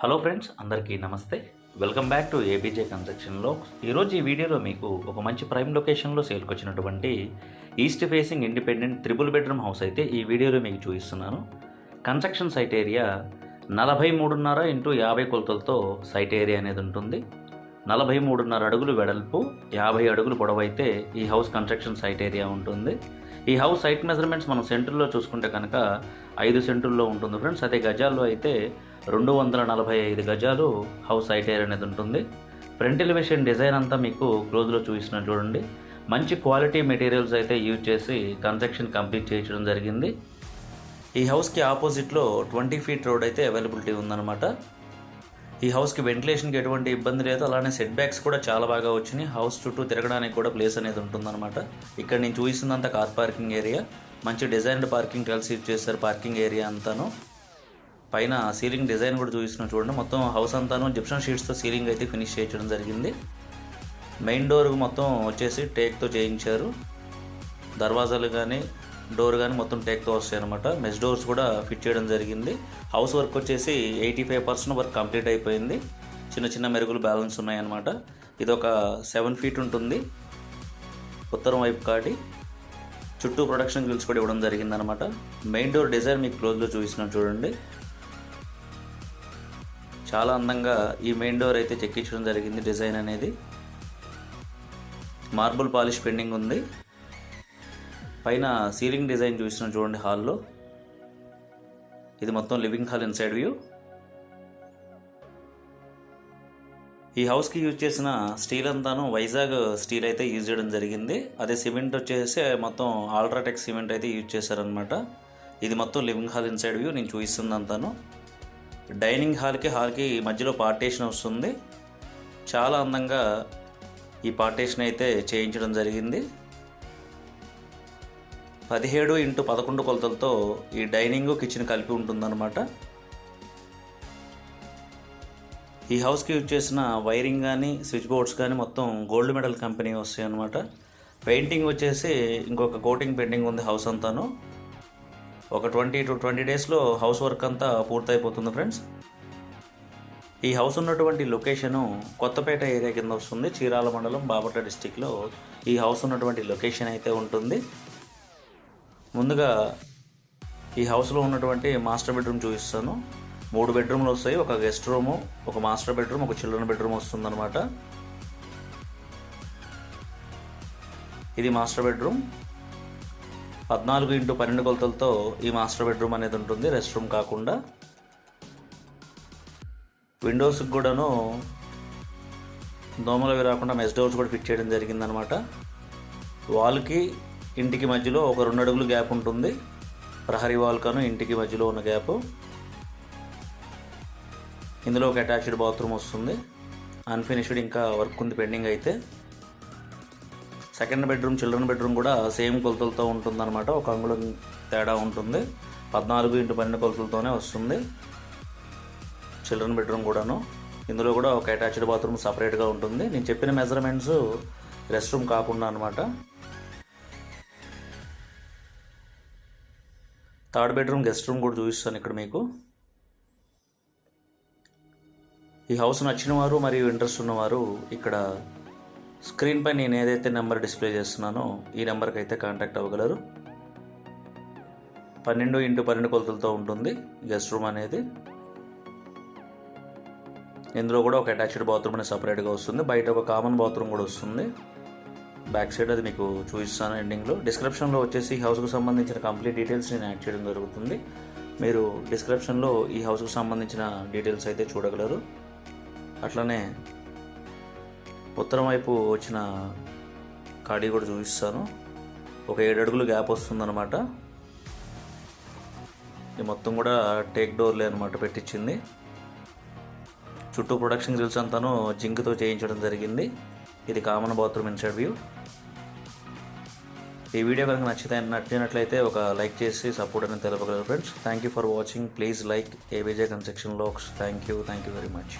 Hello friends అందరికీ నమస్తే. Welcome back to ABJ కన్స్ట్రక్షన్లో ఈరోజు ఈ వీడియోలో మీకు ఒక మంచి ప్రైమ్ లొకేషన్లో సేల్కి వచ్చినటువంటి east facing independent triple bedroom house అయితే ఈ వీడియోలో మీకు చూపిస్తున్నాను. కన్స్ట్రక్షన్ సైట్ ఏరియా నలభై మూడున్నర ఇంటూ యాభై కొలతలతో సైట్ ఏరియా అనేది ఉంటుంది. నలభై మూడున్నర అడుగులు వెడల్పు యాభై అడుగులు పొడవైతే ఈ హౌస్ కన్స్ట్రక్షన్ సైట్ ఏరియా ఉంటుంది. ఈ హౌస్ సైట్ మెజర్మెంట్స్ మనం సెంటర్లో చూసుకుంటే కనుక ఐదు సెంటుల్లో ఉంటుంది ఫ్రెండ్స్. అదే గజాల్లో అయితే రెండు వందల నలభై ఐదు గజాలు హౌస్ సైట్ ఎయిర్ అనేది ఉంటుంది. ఫ్రంట్ ఎలివేషన్ డిజైన్ అంతా మీకు క్లోజ్లో చూపిస్తున్నాను చూడండి. మంచి క్వాలిటీ మెటీరియల్స్ అయితే యూజ్ చేసి కన్స్ట్రక్షన్ కంప్లీట్ చేయించడం జరిగింది. ఈ హౌస్కి ఆపోజిట్లో ట్వంటీ ఫీట్ రోడ్ అయితే అవైలబిలిటీ ఉందన్నమాట. ఈ హౌస్కి వెంటిలేషన్కి ఎటువంటి ఇబ్బంది లేదు. అలానే సెట్ బ్యాక్స్ కూడా చాలా బాగా వచ్చినాయి. హౌస్ చుట్టూ తిరగడానికి కూడా ప్లేస్ అనేది ఉంటుందన్నమాట. ఇక్కడ నేను చూసినంత కార్ పార్కింగ్ ఏరియా. మంచి డిజైన్డ్ పార్కింగ్ కలిసి యూజ్ చేస్తారు పార్కింగ్ ఏరియా అంతాను. పైన సీలింగ్ డిజైన్ కూడా చూపిస్తున్నాను చూడండి. మొత్తం హౌస్ అంతాను జిప్షన్ షీట్స్తో సీలింగ్ అయితే ఫినిష్ చేయించడం జరిగింది. మెయిన్ డోర్ మొత్తం వచ్చేసి టేక్తో చేయించారు. దర్వాజాలు కానీ డోర్ కానీ మొత్తం టేక్తో వస్తాయి అనమాట మెస్ డోర్స్ కూడా ఫిట్ చేయడం జరిగింది. హౌస్ వర్క్ వచ్చేసి eighty five percent work complete అయిపోయింది. చిన్న చిన్న మెరుగులు బ్యాలెన్స్ ఉన్నాయన్నమాట. ఇది ఒక సెవెన్ ఫీట్ ఉంటుంది. ఉత్తరం వైపు కాటి చుట్టూ ప్రొడక్షన్ గ్రిల్స్ కూడా ఇవ్వడం జరిగిందనమాట మెయిన్ డోర్ డిజైన్ మీకు క్లోజ్లో చూపిస్తున్నాను చూడండి. చాలా అందంగా ఈ మెయిన్ డోర్ అయితే చెక్కించడం జరిగింది డిజైన్ అనేది. మార్బుల్ పాలిష్ పెండింగ్ ఉంది. పైన సీలింగ్ డిజైన్ చూసిన చూడండి హాల్లో. ఇది మొత్తం లివింగ్ హాల్ ఇన్సైడ్ వ్యూ. ఈ హౌస్కి యూజ్ చేసిన స్టీల్ అంతాను వైజాగ్ స్టీల్ అయితే యూజ్ చేయడం జరిగింది. అదే సిమెంట్ వచ్చేసి మొత్తం ఆల్ట్రాటెక్ సిమెంట్ అయితే యూజ్ చేశారనమాట ఇది మొత్తం లివింగ్ హాల్ ఇన్సైడ్ వ్యూ నేను చూపిస్తుంది అంతాను డైనింగ్ హాల్కి హాల్కి మధ్యలో పార్టేషన్ వస్తుంది. చాలా అందంగా ఈ పార్టేషన్ అయితే చేయించడం జరిగింది. పదిహేడు ఇంటూ పదకొండు కొలతలతో ఈ డైనింగ్ కిచెన్ కలిపి ఉంటుందన్నమాట. ఈ హౌస్కి యూజ్ చేసిన వైరింగ్ కానీ స్విచ్ బోర్డ్స్ కానీ మొత్తం గోల్డ్ మెడల్ కంపెనీ వస్తాయి అనమాట పెయింటింగ్ వచ్చేసి ఇంకొక కోటింగ్ పెయింటింగ్ ఉంది హౌస్ అంతాను. ఒక ట్వంటీ టు ట్వంటీ డేస్లో హౌస్ వర్క్ అంతా పూర్తయిపోతుంది ఫ్రెండ్స్ ఈ హౌస్ ఉన్నటువంటి లొకేషను కొత్తపేట ఏరియా కింద వస్తుంది. చీరాల మండలం బాపట్ల డిస్టిక్లో ఈ హౌస్ ఉన్నటువంటి లొకేషన్ అయితే ఉంటుంది. ముందుగా ఈ హౌస్లో ఉన్నటువంటి మాస్టర్ బెడ్రూమ్ చూపిస్తాను. మూడు బెడ్రూమ్లు వస్తాయి. ఒక గెస్ట్ రూము ఒక మాస్టర్ బెడ్రూమ్ ఒక చిల్డ్రన్ బెడ్రూమ్ వస్తుందన్నమాట. ఇది మాస్టర్ బెడ్రూమ్. పద్నాలుగు ఇంటూ పన్నెండు కొలతలతో ఈ మాస్టర్ బెడ్రూమ్ అనేది ఉంటుంది. రెస్ట్ రూమ్ కాకుండా. విండోస్కి కూడాను దోమలు అవి రాకుండా మెస్ డోర్స్ కూడా ఫిట్ చేయడం జరిగిందనమాట వాల్కి ఇంటికి మధ్యలో ఒక రెండు అడుగులు గ్యాప్ ఉంటుంది. ప్రహరీ వాల్కాను ఇంటికి మధ్యలో ఉన్న గ్యాప్. ఇందులో ఒక అటాచ్డ్ బాత్రూమ్ వస్తుంది. అన్ఫినిష్డ్ ఇంకా వర్క్ ఉంది పెండింగ్ అయితే. సెకండ్ బెడ్రూమ్ చిల్డ్రన్ బెడ్రూమ్ కూడా సేమ్ కొలతలతో ఉంటుందన్నమాట. ఒక అంగుళం తేడా ఉంటుంది. పద్నాలుగు ఇంటూ పన్నెండు కొలతలతోనే వస్తుంది. చిల్డ్రన్ బెడ్రూమ్ కూడాను. ఇందులో కూడా ఒక అటాచ్డ్ బాత్రూమ్ సపరేట్గా ఉంటుంది. నేను చెప్పిన మెజర్మెంట్స్ రెస్ట్ రూమ్ కాకుండా అనమాట థర్డ్ బెడ్రూమ్ గెస్ట్ రూమ్ కూడా చూపిస్తాను ఇక్కడ మీకు. ఈ హౌస్ నచ్చిన వారు మరియు ఇంట్రెస్ట్ ఉన్నవారు ఇక్కడ స్క్రీన్పై నేను ఏదైతే నెంబర్ డిస్ప్లే చేస్తున్నానో ఈ నెంబర్కి అయితే కాంటాక్ట్ అవ్వగలరు. పన్నెండు ఇంటూ పన్నెండు కొలతలతో ఉంటుంది గెస్ట్ రూమ్ అనేది. ఇందులో కూడా ఒక అటాచ్డ్ బాత్రూమ్ అనేది సపరేట్గా వస్తుంది. బయట ఒక కామన్ బాత్రూమ్ కూడా వస్తుంది. బ్యాక్ సైడ్ అది మీకు చూపిస్తాను ఎండింగ్లో. డిస్క్రిప్షన్లో వచ్చేసి ఈ హౌస్కు సంబంధించిన కంప్లీట్ డీటెయిల్స్ నేను యాడ్ చేయడం జరుగుతుంది. మీరు డిస్క్రిప్షన్లో ఈ హౌస్కు సంబంధించిన డీటెయిల్స్ అయితే చూడగలరు. అట్లనే ఉత్తరం వైపు వచ్చిన ఖాళీ కూడా చూపిస్తాను. ఒక ఏడు అడుగులు గ్యాప్ వస్తుందన్నమాట. ఇది మొత్తం కూడా టేక్ డోర్లే అనమాట పెట్టించింది. చుట్టూ ప్రొడక్షన్ గ్రిల్స్ అంతాను జింక్తో చేయించడం జరిగింది. ఇది కామన్ బాత్రూమ్ ఇన్సైడ్ వ్యూ. ఈ వీడియో కనుక నచ్చితే నచ్చినట్లయితే ఒక లైక్ చేసి సపోర్ట్ అనేది తెలపగలరు friends thank you for watching please like ABJ construction లోక్స్ thank you thank you very much